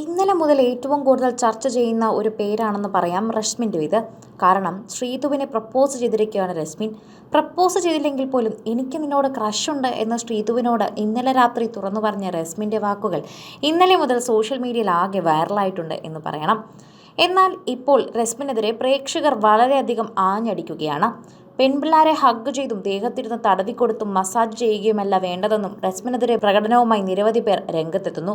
ഇന്നലെ മുതൽ ഏറ്റവും കൂടുതൽ ചർച്ച ചെയ്യുന്ന ഒരു പേരാണെന്ന് പറയാം റഷ്മിന്റെ ഇത് കാരണം ശ്രീതുവിനെ പ്രപ്പോസ് ചെയ്തിരിക്കുകയാണ് രശ്മിൻ. പ്രപ്പോസ് ചെയ്തില്ലെങ്കിൽ പോലും എനിക്ക് നിന്നോട് ക്രഷുണ്ട് എന്ന് ശ്രീതുവിനോട് ഇന്നലെ രാത്രി തുറന്നു പറഞ്ഞ രശ്മിന്റെ വാക്കുകൾ ഇന്നലെ മുതൽ സോഷ്യൽ മീഡിയയിൽ ആകെ വൈറലായിട്ടുണ്ട് എന്ന് പറയണം. എന്നാൽ ഇപ്പോൾ രശ്മിനെതിരെ പ്രേക്ഷകർ വളരെയധികം ആഞ്ഞടിക്കുകയാണ്. പെൺപിള്ളാരെ ഹഗ് ചെയ്തും ദേഹത്തിരുന്ന് തടവിക്കൊടുത്തും മസാജ് ചെയ്യുകയുമല്ല വേണ്ടതെന്നും രസ്മിനെതിരെ പ്രകടനവുമായി നിരവധി പേർ രംഗത്തെത്തുന്നു.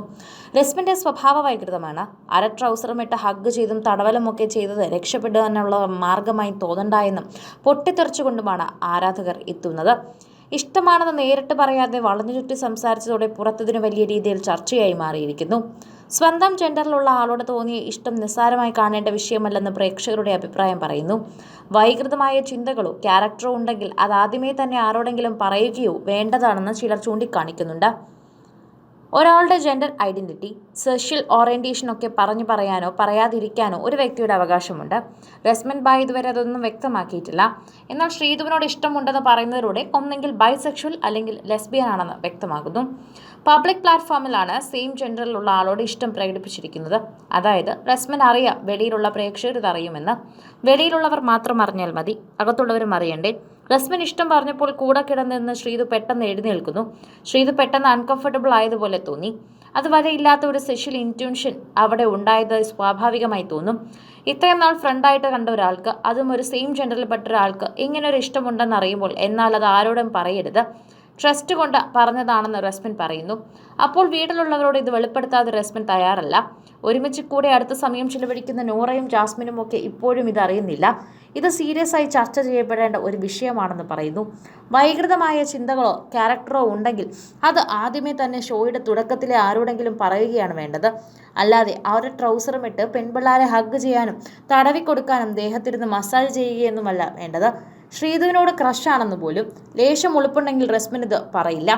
രസ്മിന്റെ സ്വഭാവ വൈകൃതമാണ്. അര ട്രൗസറുമിട്ട് ഹഗ് ചെയ്തും തടവലുമൊക്കെ ചെയ്തത് രക്ഷപ്പെടുവാനുള്ള മാർഗമായി തോന്നണ്ടായെന്നും പൊട്ടിത്തെറിച്ചുകൊണ്ടുമാണ് ആരാധകർ എത്തുന്നത്. ഇഷ്ടമാണെന്ന് നേരിട്ട് പറയാതെ വളഞ്ഞു ചുറ്റി സംസാരിച്ചതോടെ പുറത്തതിന് വലിയ രീതിയിൽ ചർച്ചയായി മാറിയിരിക്കുന്നു. സ്വന്തം ജെൻഡറിലുള്ള ആളോട് തോന്നിയ ഇഷ്ടം നിസ്സാരമായി കാണേണ്ട വിഷയമല്ലെന്ന് പ്രേക്ഷകരുടെ അഭിപ്രായം പറയുന്നു. വൈകൃതമായ ചിന്തകളോ ക്യാരക്ടറോ ഉണ്ടെങ്കിൽ അത് ആദ്യമേ തന്നെ ആരോടെങ്കിലും പറയുകയോ വേണ്ടതാണെന്ന് ചിലർ ചൂണ്ടിക്കാണിക്കുന്നുണ്ട്. ഒരാളുടെ ജെൻഡർ ഐഡന്റിറ്റി സെഷ്യൽ ഓറിയന്റേഷനൊക്കെ പറഞ്ഞു പറയാനോ പറയാതിരിക്കാനോ ഒരു വ്യക്തിയുടെ അവകാശമുണ്ട്. രസ്മൻ ബായ് ഇതുവരെ അതൊന്നും വ്യക്തമാക്കിയിട്ടില്ല. എന്നാൽ ശ്രീധുവിനോട് ഇഷ്ടമുണ്ടെന്ന് പറയുന്നതിലൂടെ ഒന്നെങ്കിൽ ബൈസെക്ഷൽ അല്ലെങ്കിൽ ലെസ്ബിയൻ ആണെന്ന് വ്യക്തമാകുന്നു. പബ്ലിക് പ്ലാറ്റ്ഫോമിലാണ് സെയിം ജെൻഡറിലുള്ള ആളോട് ഇഷ്ടം പ്രകടിപ്പിച്ചിരിക്കുന്നത്. അതായത് റെസ്മൻ അറിയാം വെളിയിലുള്ള പ്രേക്ഷകർ അറിയുമെന്ന്. വെളിയിലുള്ളവർ മാത്രം അറിഞ്ഞാൽ മതി അകത്തുള്ളവരും അറിയണ്ടേ. റസ്മിൻ ഇഷ്ടം പറഞ്ഞപ്പോൾ കൂടെ കിടന്നിരുന്ന് ശ്രീതു പെട്ടെന്ന് എഴുന്നേൽക്കുന്നു. ശ്രീതു പെട്ടെന്ന് അൺകംഫർട്ടബിൾ ആയതുപോലെ തോന്നി. അതുവരെ ഇല്ലാത്ത ഒരു സെഷ്യൽ ഇന്റ്യൂഷൻ അവിടെ ഉണ്ടായത് സ്വാഭാവികമായി തോന്നും. ഇത്രയും നാൾ ഫ്രണ്ടായിട്ട് കണ്ട ഒരാൾക്ക് അതും ഒരു സെയിം ജെൻഡറിൽപ്പെട്ട ഒരാൾക്ക് ഇങ്ങനെ ഒരു ഇഷ്ടമുണ്ടെന്ന് അറിയുമ്പോൾ എന്നാൽ അത് ആരോടും പറയരുത്. ട്രസ്റ്റ് കൊണ്ട് പറഞ്ഞതാണെന്ന് റസ്മിൻ പറയുന്നു. അപ്പോൾ വീട്ടിലുള്ളവരോട് ഇത് വെളിപ്പെടുത്താതെ റസ്മിൻ തയ്യാറല്ല. ഒരുമിച്ച് കൂടെ അടുത്ത സമയം ചിലവഴിക്കുന്ന നോറയും ജാസ്മിനും ഒക്കെ ഇപ്പോഴും ഇതറിയുന്നില്ല. ഇത് സീരിയസ് ആയി ചർച്ച ചെയ്യപ്പെടേണ്ട ഒരു വിഷയമാണെന്ന് പറയുന്നു. വൈകൃതമായ ചിന്തകളോ ക്യാരക്ടറോ ഉണ്ടെങ്കിൽ അത് ആദ്യമേ തന്നെ ഷോയുടെ തുടക്കത്തിലെ ആരോടെങ്കിലും പറയുകയാണ് വേണ്ടത്. അല്ലാതെ അവരുടെ ട്രൗസറും ഇട്ട് പെൺപിള്ളാരെ ഹഗ് ചെയ്യാനും തടവിക്കൊടുക്കാനും ദേഹത്തിരുന്ന് മസാജ് ചെയ്യുകയൊന്നുമല്ല വേണ്ടത്. ശ്രീധുവിനോട് ക്രഷാണെന്ന് പോലും ലേശം ഉളുപ്പുണ്ടെങ്കിൽ റെസ്മിൻ ഇത് പറയില്ല.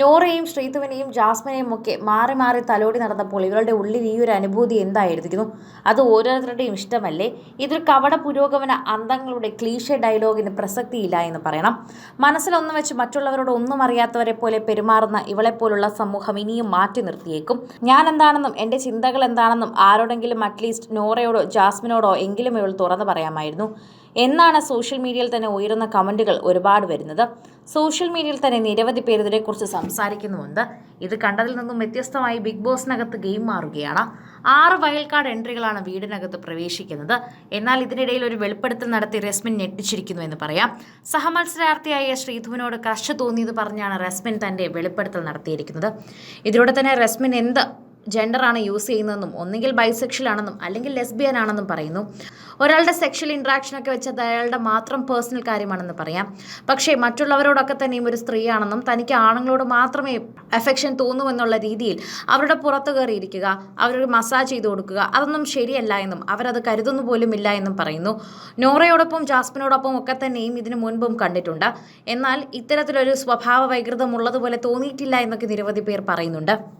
നോറയും ശ്രീധുവിനെയും ജാസ്മിനെയും ഒക്കെ മാറി മാറി തലോടി നടന്നപ്പോൾ ഇവരുടെ ഉള്ളിൽ ഈ ഒരു അനുഭൂതി എന്തായിരിക്കുന്നു? അത് ഓരോരുത്തരുടെയും ഇഷ്ടമല്ലേ? ഇതൊരു കവട പുരോഗമന അന്തങ്ങളുടെ ക്ലീഷ ഡയലോഗിന് പ്രസക്തിയില്ല എന്ന് പറയണം. മനസ്സിലൊന്നും വെച്ച് മറ്റുള്ളവരോട് ഒന്നും അറിയാത്തവരെ പോലെ പെരുമാറുന്ന ഇവളെപ്പോലുള്ള സമൂഹം ഇനിയും മാറ്റി നിർത്തിയേക്കും. ഞാൻ എന്താണെന്നും എന്റെ ചിന്തകൾ എന്താണെന്നും ആരോടെങ്കിലും അറ്റ്ലീസ്റ്റ് നോറയോടോ ജാസ്മിനോടോ എങ്കിലും ഇവൾ തുറന്നു പറയാമായിരുന്നു. എന്നാണ് സോഷ്യൽ മീഡിയയിൽ തന്നെ ഉയരുന്ന കമന്റുകൾ ഒരുപാട് വരുന്നത്. സോഷ്യൽ മീഡിയയിൽ തന്നെ നിരവധി പേർ ഇതിനെക്കുറിച്ച് സംസാരിക്കുന്നുമുണ്ട്. ഇത് കണ്ടതിൽ നിന്നും വ്യത്യസ്തമായി ബിഗ് ബോസിനകത്ത് ഗെയിം മാറുകയാണ്. ആറ് വയൽക്കാട് എൻട്രികളാണ് വീടിനകത്ത് പ്രവേശിക്കുന്നത്. എന്നാൽ ഇതിനിടയിൽ ഒരു വെളിപ്പെടുത്തൽ നടത്തി റെസ്മിൻ ഞെട്ടിച്ചിരിക്കുന്നു എന്ന് പറയാം. സഹമത്സരാർത്ഥിയായ ശ്രീധുവിനോട് കർഷ തോന്നിയത് പറഞ്ഞാണ് റെസ്മിൻ തന്റെ വെളിപ്പെടുത്തൽ നടത്തിയിരിക്കുന്നത്. ഇതിലൂടെ തന്നെ റെസ്മിൻ എന്ത് ജെൻഡറാണ് യൂസ് ചെയ്യുന്നതെന്നും ഒന്നുകിൽ ബൈസെക്ഷൽ ആണെന്നും അല്ലെങ്കിൽ ലെസ്ബിയൻ ആണെന്നും പറയുന്നു. ഒരാളുടെ സെക്ഷൽ ഇൻട്രാക്ഷനൊക്കെ വെച്ചത് അയാളുടെ മാത്രം പേഴ്സണൽ കാര്യമാണെന്ന് പറയാം. പക്ഷേ മറ്റുള്ളവരോടൊക്കെ തന്നെയും ഒരു സ്ത്രീയാണെന്നും തനിക്ക് ആണുങ്ങളോട് മാത്രമേ അഫെക്ഷൻ എന്നുള്ള രീതിയിൽ അവരുടെ പുറത്ത് കയറിയിരിക്കുക അവരൊരു മസാജ് ചെയ്ത് കൊടുക്കുക അതൊന്നും ശരിയല്ല എന്നും അവരത് കരുതുന്നു പോലും ഇല്ല എന്നും പറയുന്നു. നോറയോടൊപ്പം ജാസ്മിനോടൊപ്പം ഒക്കെ തന്നെയും ഇതിനു മുൻപും കണ്ടിട്ടുണ്ട്. എന്നാൽ ഇത്തരത്തിലൊരു സ്വഭാവ വൈകൃതം ഉള്ളതുപോലെ തോന്നിയിട്ടില്ല എന്നൊക്കെ നിരവധി പേർ പറയുന്നുണ്ട്.